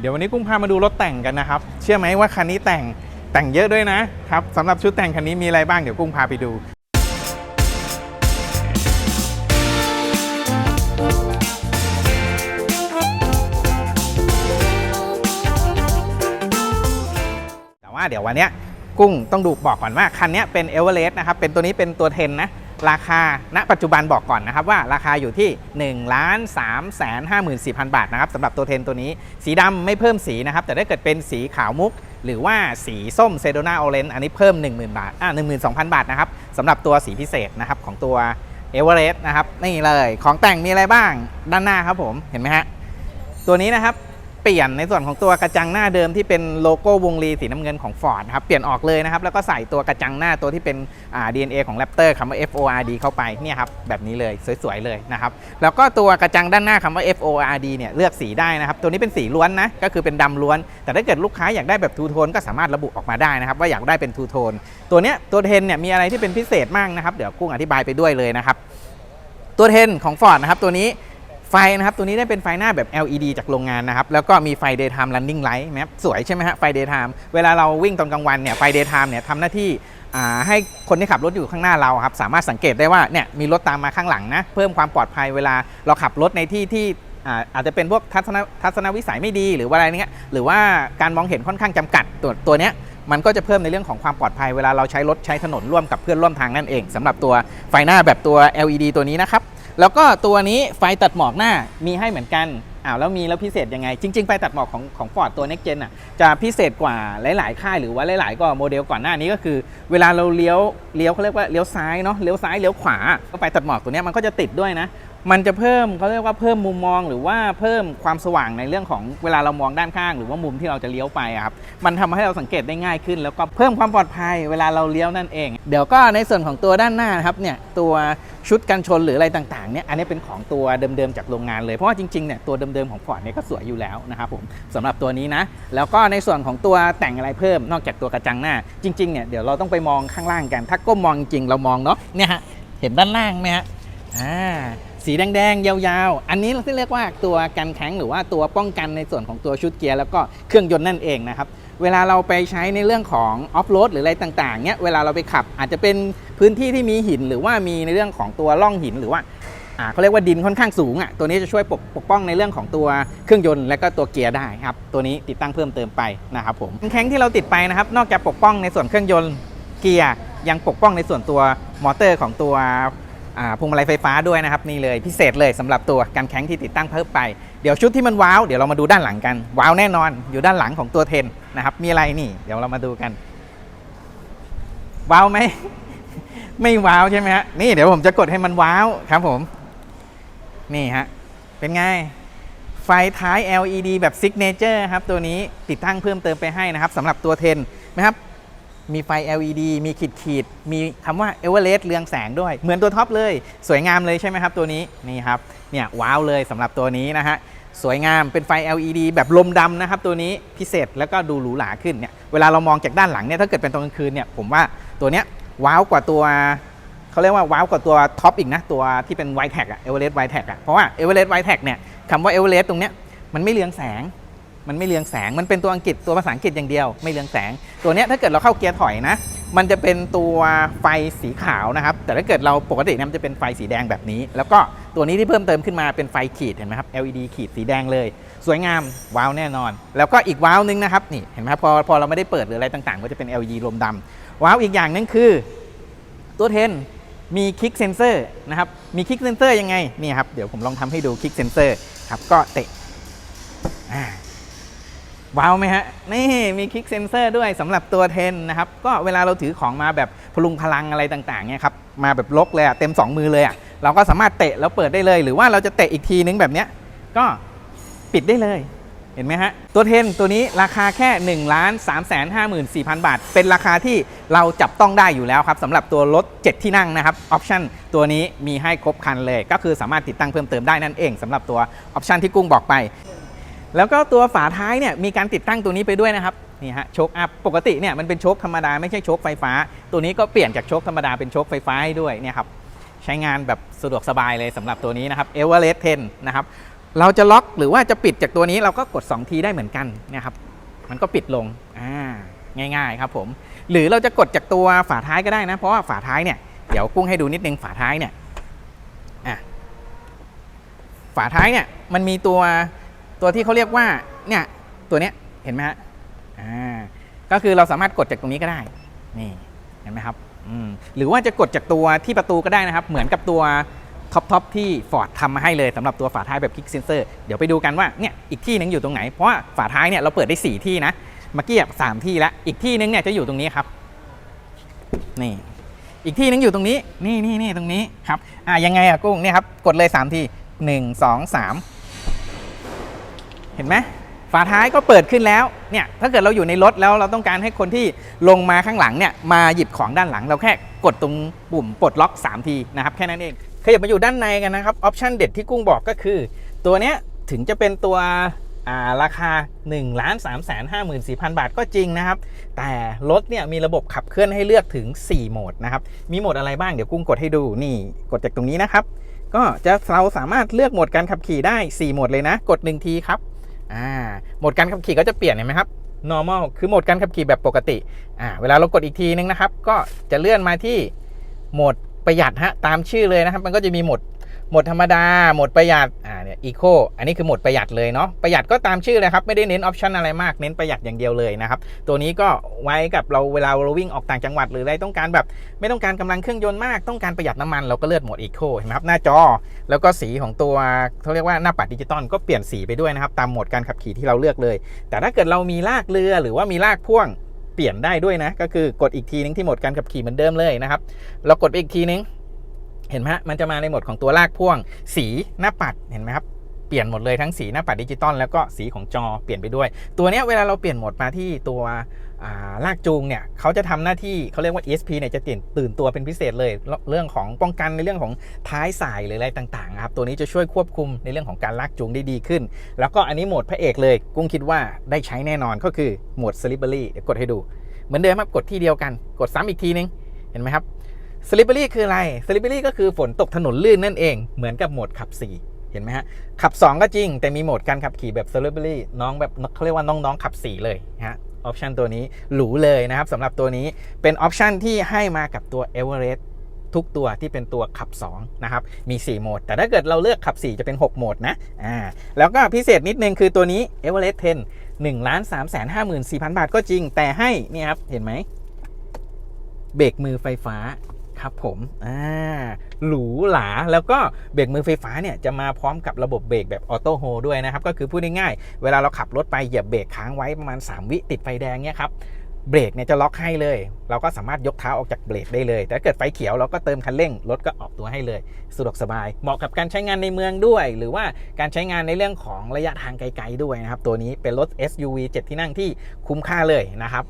เดี๋ยววันนี้กุ้งพามาดูรถแต่งกันนะครับ เชื่อไหมว่าคันนี้แต่งแต่งเยอะด้วยนะครับสำหรับชุดแต่งคันนี้มีอะไรบ้างเดี๋ยวกุ้งพาไปดูแต่ว่าเดี๋ยววันนี้กุ้งต้องดูบอกก่อนว่าคันนี้เป็นเอเวอเรสต์นะครับเป็นตัวนี้เป็นตัวเทนนะ ราคาณปัจจุบันบอกก่อนนะครับว่าราคาอยู่ที่1ล้าน3แสน54,000 บาทนะครับสำหรับตัวเทนตัวนี้ สีดำไม่เพิ่มสีนะครับ แต่ถ้าเกิดเป็นสีขาวมุก หรือว่าสีส้มเซโดนาโอเรนอันนี้เพิ่ม 10,000 บาทอ่า12,000 บาทนะครับสำหรับตัวสีพิเศษนะครับของตัวเอเวอเรสต์นะครับนี่เลยของแต่งมีอะไรบ้างด้านหน้าครับผมเห็นไหมฮะตัวนี้นะครับ เปลี่ยนในส่วนของตัวกระจังหน้าเดิมที่เป็นโลโก้วงรีสีน้ำเงินของ Ford นะครับเปลี่ยนออกเลยนะครับแล้วก็ใส่ตัวกระจังหน้าตัวที่เป็นอ่า DNA ของ Raptor คำว่า FORD เข้าไปเนี่ยครับแบบนี้เลยสวยๆเลยนะครับแล้วก็ตัวกระจังด้านหน้าคำว่า FORD เนี่ยเลือกสีได้นะครับตัวนี้เป็นสีล้วนนะก็คือเป็นดำล้วน แต่ถ้าเกิดลูกค้าอยากได้แบบทูโทนก็สามารถระบุออกมาได้นะครับว่าอยากได้เป็นทูโทนตัวเนี้ยตัวเทนเนี่ยมีอะไรที่เป็นพิเศษมากนะครับเดี๋ยวกุ้งอธิบายไปด้วยเลยนะครับตัวเทนของ Ford นะครับตัวนี้ ไฟนะครับตัวนี้ได้เป็นไฟหน้าแบบ LED จากโรงงานนะครับ แล้วก็มีไฟ daytime running light แมสวยใช่ไหมฮะไฟ daytime เวลาเราวิ่งตอนกลางวันเนี่ยไฟ daytime เนี่ยทำหน้าที่ให้คนที่ขับรถอยู่ข้างหน้าเราครับ สามารถสังเกตได้ว่าเนี่ยมีรถตามมาข้างหลังนะ เพิ่มความปลอดภัยเวลาเราขับรถในที่ที่อาจจะเป็นพวกทัศนทัศนวิสัยไม่ดีหรือว่าอะไรเนี้ยหรือว่าการมองเห็นค่อนข้างจำกัดตัวตัวเนี้ยมันก็จะเพิ่มในเรื่องของความปลอดภัยเวลาเราใช้รถใช้ถนนร่วมกับเพื่อนร่วมทางนั่นเองสำหรับตัวไฟหน้าแบบตัว LED ตัวนี้นะครับ แล้วก็ตัวนี้ไฟตัดหมอกหน้ามีให้เหมือนกันอ้าวแล้วมีแล้วพิเศษยังไง จริง ๆ ไฟตัดหมอกของของฟอร์ดตัว Next Gen อะจะพิเศษกว่าหลาย ๆ ค่ายหรือว่าหลาย ๆ ก็โมเดลก่อนหน้านี้ก็คือ เวลาเราเลี้ยวเลี้ยวเขาเรียกว่าเลี้ยวซ้ายเนาะเลี้ยวซ้ายเลี้ยวขวาก็ไฟตัดหมอกตัวนี้มันก็จะติดด้วยนะ มันจะเพิ่มเขาเรียกว่าเพิ่มมุมมองหรือว่าเพิ่มความสว่างในเรื่องของเวลาเรามองด้านข้าง หรือว่ามุมที่เราจะเลี้ยวไปครับมันทำให้เราสังเกตได้ง่ายขึ้น แล้วก็เพิ่มความปลอดภัยเวลาเราเลี้ยวนั่นเอง เดี๋ยวก็ในส่วนของตัวด้านหน้านะครับเนี่ยตัวชุดกันชนหรืออะไรต่างๆเนี่ยอันนี้เป็นของตัวเดิมๆจากโรงงานเลยเพราะว่าจริงๆเนี่ยตัวเดิมๆของฟอร์ดเนี่ยก็สวยอยู่แล้วนะครับผมสำหรับตัวนี้นะแล้วก็ในส่วนของตัวแต่งอะไรเพิ่มนอกจากตัวกระจังหน้า จริงๆเนี่ยเดี๋ยวเราต้องไปมองข้างล่างกัน ถ้าก้มมองจริงเรามองเนาะเนี่ยฮะเห็นด้านล่างไหมฮะอ่า สีแดงๆ ยาวๆ อันนี้เราเรียกว่าตัวกันแข็งหรือว่าตัวป้องกันในส่วนของตัวชุดเกียร์แล้วก็เครื่องยนต์นั่นเองนะครับ เวลาเราไปใช้ในเรื่องของออฟโรดหรืออะไรต่างๆ เนี่ยเวลาเราไปขับอาจจะเป็นพื้นที่ที่มีหินหรือว่ามีในเรื่องของตัวร่องหินหรือว่าอ่าเขาเรียกว่าดินค่อนข้างสูงอะตัวนี้จะช่วยปกปกป้องในเรื่องของตัวเครื่องยนต์และก็ตัวเกียร์ได้ครับตัวนี้ติดตั้งเพิ่มเติมไปนะครับผมกันแข็งที่เราติดไปนะครับ นอกจากปกป้องในส่วนเครื่องยนต์เกียร์ยังปกป้องในส่วนตัวมอเตอร์ของตัว พวงมาลัยไฟฟ้าด้วยนะครับนี่เลยพิเศษเลยสำหรับตัวกันแข็งที่ติดตั้งเพิ่มไปเดี๋ยวชุดที่มันว้าวเดี๋ยวเรามาดูด้านหลังกันว้าวแน่นอนอยู่ด้านหลังของตัวเทนนะครับมีอะไรนี่เดี๋ยวเรามาดูกันว้าวไหมไม่ว้าวใช่ไหมฮะนี่เดี๋ยวผมจะกดให้มันว้าวครับผม นี่ฮะเป็นไงไฟท้าย LED แบบ Signature ครับตัวนี้ติดตั้งเพิ่มเติมไปให้นะครับสำหรับตัวเทนนะครับ มีไฟ LED มีขีดขีด มีคำว่า e v e r e s t เรืองแสงด้วย เหมือนตัวท็อปเลย สวยงามเลยใช่ไหมครับตัวนี้ นี่ครับ เนี่ยว้าวเลยสำหรับตัวนี้นะฮะ สวยงามเป็นไฟ LED แบบลมดำนะครับตัวนี้พิเศษแล้วก็ดูหรูหราขึ้นเนี่ย เวลาเรามองจากด้านหลังเนี่ยถ้าเกิดเป็นตอนกลางคืนเนี่ยผมว่าตัวเนี้ยว้าวกว่าตัวเขาเรียกว่าว้าวกว่าตัวท็อปอีกนะตัวที่เป็นไวท์แท็กอะเอเวอเรสต์ไวท์แท็กอะเพราะว่าเอเวอเรสต์ไวท์แท็กเนี่ยคำว่าเอเวอเรสต์ตรงเนี้ยมันไม่เรืองแสง มันไม่เรืองแสง มันเป็นตัวอังกฤษตัวภาษาอังกฤษอย่างเดียว ไม่เรืองแสง ตัวนี้ถ้าเกิดเราเข้าเกียร์ถอยนะ มันจะเป็นตัวไฟสีขาวนะครับ แต่ถ้าเกิดเราปกติเนี่ยมันจะเป็นไฟสีแดงแบบนี้ แล้วก็ตัวนี้ที่เพิ่มเติมขึ้นมาเป็นไฟขีดเห็นไหมครับ LED ขีดสีแดงเลย สวยงามว้าวแน่นอน แล้วก็อีกว้าวนึงนะครับนี่เห็นไหมครับพอพอเราไม่ได้เปิดหรืออะไรต่างๆ ก็จะเป็น LED ลมดำว้าวอีกอย่างนึงคือ ตัวเทนมีคลิกเซนเซอร์นะครับมีคลิกเซนเซอร์ยังไงนี่ครับเดี๋ยวผมลองทำให้ดูคลิกเซนเซอร์ครับก็เตะอ่า ว้าวไหมฮะ นี่มีคลิกเซนเซอร์ด้วยสำหรับตัวเทนนะครับ ก็เวลาเราถือของมาแบบพลุงพลังอะไรต่างๆเนี่ยครับ มาแบบลกเลยอะเต็ม 2 มือเลยอะเราก็สามารถเตะแล้วเปิดได้เลย หรือว่าเราจะเตะอีกทีนึงแบบเนี้ยก็ปิดได้เลยเห็นไหมฮะ ตัวเทนตัวนี้ราคาแค่1นึ่งล้านสามแสนห้าหมื่นสี่พันบาท เป็นราคาที่เราจับต้องได้อยู่แล้วครับสำหรับตัวรถ 7 ที่นั่งนะครับออปชันตัวนี้มีให้ครบคันเลย ก็คือสามารถติดตั้งเพิ่มเติมได้นั่นเองสำหรับตัวออปชันที่กุ้งบอกไป แล้วก็ตัวฝาท้ายเนี่ยมีการติดตั้งตัวนี้ไปด้วยนะครับนี่ฮะโชคอัพปกติเนี่ยมันเป็นโชคธรรมดาไม่ใช่โชคไฟฟ้า ตัวนี้ก็เปลี่ยนจากโชคธรรมดาเป็นโชคไฟฟ้าให้ด้วยเนี่ยครับใช้งานแบบสะดวกสบายเลยสำหรับตัวนี้นะครับเอเวอเรสต์10นะครับเราจะล็อกหรือว่าจะปิดจากตัวนี้เราก็กด 2 ทีได้เหมือนกันนะครับมันก็ปิดลงอ่าง่ายๆครับผมหรือเราจะกดจากตัวฝาท้ายก็ได้นะ เพราะว่าฝาท้ายเนี่ยเดี๋ยวกุ้งให้ดูนิดนึงฝาท้ายเนี่ยอะฝาท้ายเนี่ยมันมีตัว ตัวที่เขาเรียกว่าเนี่ยตัวเนี้ยเห็นไหมฮะอ่าก็คือเราสามารถกดจากตรงนี้ก็ได้นี่เห็นไหมครับอืมหรือว่าจะกดจากตัวที่ประตูก็ได้นะครับ เหมือนกับตัวท็อปทอปที่ Ford ทำมาให้เลยสำหรับตัวฝาท้ายแบบคลิกเซนเซอร์เดี๋ยวไปดูกันว่าเนี่ยอีกที่หนึงอยู่ตรงไหน เพราะว่าฝาท้ายเนี่ยเราเปิดได้ 4 ที่นะเมื่อกี้สามที่แล้วอีกที่หนึงเนี่ยจะอยู่ตรงนี้ครับนี่อีกที่หนึงอยู่ตรงนี้นี่นี่นี่ตรงนี้ครับอ่ายังไงอะกุ้งเนี่ยครับกดเลย 3 ที 1 2 3 เห็นไหมฝาท้ายก็เปิดขึ้นแล้วเนี่ยถ้าเกิดเราอยู่ในรถแล้วเราต้องการให้คนที่ลงมาข้างหลังเนี่ยมาหยิบของด้านหลัง เราแค่กดตรงปุ่มปลดล็อก 3 ทีนะครับแค่นั้นเองขยับมาอยู่ด้านในกันนะครับออปชันเด็ดที่กุ้งบอกก็คือ ตัวเนี้ยถึงจะเป็นตัวอ่าราคา 1 3 5 4 0 0 0 บาทก็จริงนะครับ แต่รถเนี่ยมีระบบขับเคลื่อนให้เลือกถึง 4 โหมดนะครับ มีโหมดอะไรบ้างเดี๋ยวกุ้งกดให้ดูนี่กดจากตรงนี้นะครับ ก็จะเราสามารถเลือกโหมดการขับขี่ได้ 4 โหมดเลยนะ กด 1 ทีครับ อ่าโหมดการขับขี่ก็จะเปลี่ยนเห็นไหมครับ normal คือโหมดการขับขี่แบบปกติอ่าเวลาเรากดอีกทีนึงนะครับ ก็จะเลื่อนมาที่โหมดประหยัดฮะตามชื่อเลยนะครับ มันก็จะมีโหมด หมดธรรมดาโหมดประหยัด อ่าเนี่ย eco อันนี้คือโหมดประหยัดเลยเนาะ ประหยัดก็ตามชื่อเลยครับ ไม่ได้เน้นออปชันอะไรมาก เน้นประหยัดอย่างเดียวเลยนะครับ ตัวนี้ก็ไว้กับเราเวลาเราวิ่งออกต่างจังหวัดหรืออะไรต้องการแบบ ไม่ต้องการกำลังเครื่องยนต์มาก ต้องการประหยัดน้ำมันเราก็เลือกโหมด Eco เห็นไหมครับ หน้าจอ แล้วก็สีของตัวเขาเรียกว่าหน้าปัดดิจิตอลก็เปลี่ยนสีไปด้วยนะครับ ตามโหมดการขับขี่ที่เราเลือกเลย แต่ถ้าเกิดเรามีลากเรือหรือว่ามีลากพ่วงเปลี่ยนได้ด้วยนะ ก็คือกดอีกทีนึงที่โหมดการขับขี่เหมือนเดิมเลยนะครับ เรากดไปอีกทีนึง เห็นไหมฮะมันจะมาในหมดของตัวลากพ่วง สีหน้าปัดเห็นไหมครับเปลี่ยนหมดเลยทั้งสีหน้าปัดดิจิตอลแล้วก็สีของจอเปลี่ยนไปด้วย ตัวนี้เวลาเราเปลี่ยนโหมดมาที่ตัวลากจูงเนี่ยเขาจะทำหน้าที่เขาเรียกว่า ESP เนี่ยจะตื่นตื่นตัวเป็นพิเศษเลย เรื่องของป้องกันในเรื่องของท้ายสายหรืออะไรต่างๆครับตัวนี้จะช่วยควบคุมในเรื่องของการลากจูงได้ดีขึ้น แล้วก็อันนี้โหมดพระเอกเลย กุ้งคิดว่าได้ใช้แน่นอนก็คือโหมด Slippery เดี๋ยวกดให้ดู เหมือนเดิมครับกดที่เดียวกัน กดซ้ำอีกทีนึงเห็นไหมครับ Slippery คืออะไร Slippery ก็คือฝนตกถนนลื่นนั่นเอง เหมือนกับโหมดขับ 4 เห็นไหมฮะ ขับ 2 ก็จริง แต่มีโหมดการขับขี่แบบ Slippery น้องแบบเขาเรียกว่าน้องๆขับ 4 เลยฮะออปชันตัวนี้หรูเลยนะครับสำหรับตัวนี้เป็นออปชันที่ให้มากับตัว e v e r e s t ทุกตัวที่เป็นตัวขับ 2 นะครับ มี 4 โหมด แต่ถ้าเกิดเราเลือกขับ 4 จะเป็น 6 โหมดนะอ่าแล้วก็พิเศษนิดนึงคือตัวนี้ e v e r e s t 10 1ล้าน3 5 4 0 0 0 บาทก็จริง แต่ให้นี่ครับ เห็นไหมเบรกมือไฟฟ้า ครับผมอ่าหรูหราแล้วก็เบรกมือไฟฟ้าเนี่ยจะมาพร้อมกับระบบเบรกแบบออโต้โฮด้วยนะครับ ก็คือพูดง่ายๆเวลาเราขับรถไปเหยียบเบรกค้างไว้ประมาณ 3 วิติดไฟแดงเนี่ยครับเบรกเนี่ยจะล็อกให้เลย เราก็สามารถยกเท้าออกจากเบรกได้เลย แต่ถ้าเกิดไฟเขียวเราก็เติมคันเร่ง รถก็ออกตัวให้เลย สะดวกสบาย เหมาะกับการใช้งานในเมืองด้วย หรือว่าการใช้งานในเรื่องของระยะทางไกลๆด้วยนะครับ ตัวนี้เป็นรถ SUV 7 ที่นั่งที่คุ้มค่าเลยนะครับ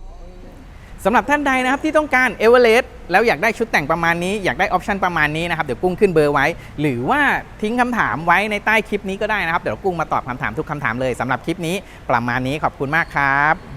สำหรับท่านใดนะครับที่ต้องการเอเวอเรสต์แล้วอยากได้ชุดแต่งประมาณนี้ อยากได้ออปชันประมาณนี้นะครับเดี๋ยวกุ้งขึ้นเบอร์ไว้ หรือว่าทิ้งคำถามไว้ในใต้คลิปนี้ก็ได้นะครับ เดี๋ยวกุ้งมาตอบคำถามทุกคำถามเลยสำหรับคลิปนี้ประมาณนี้ขอบคุณมากครับ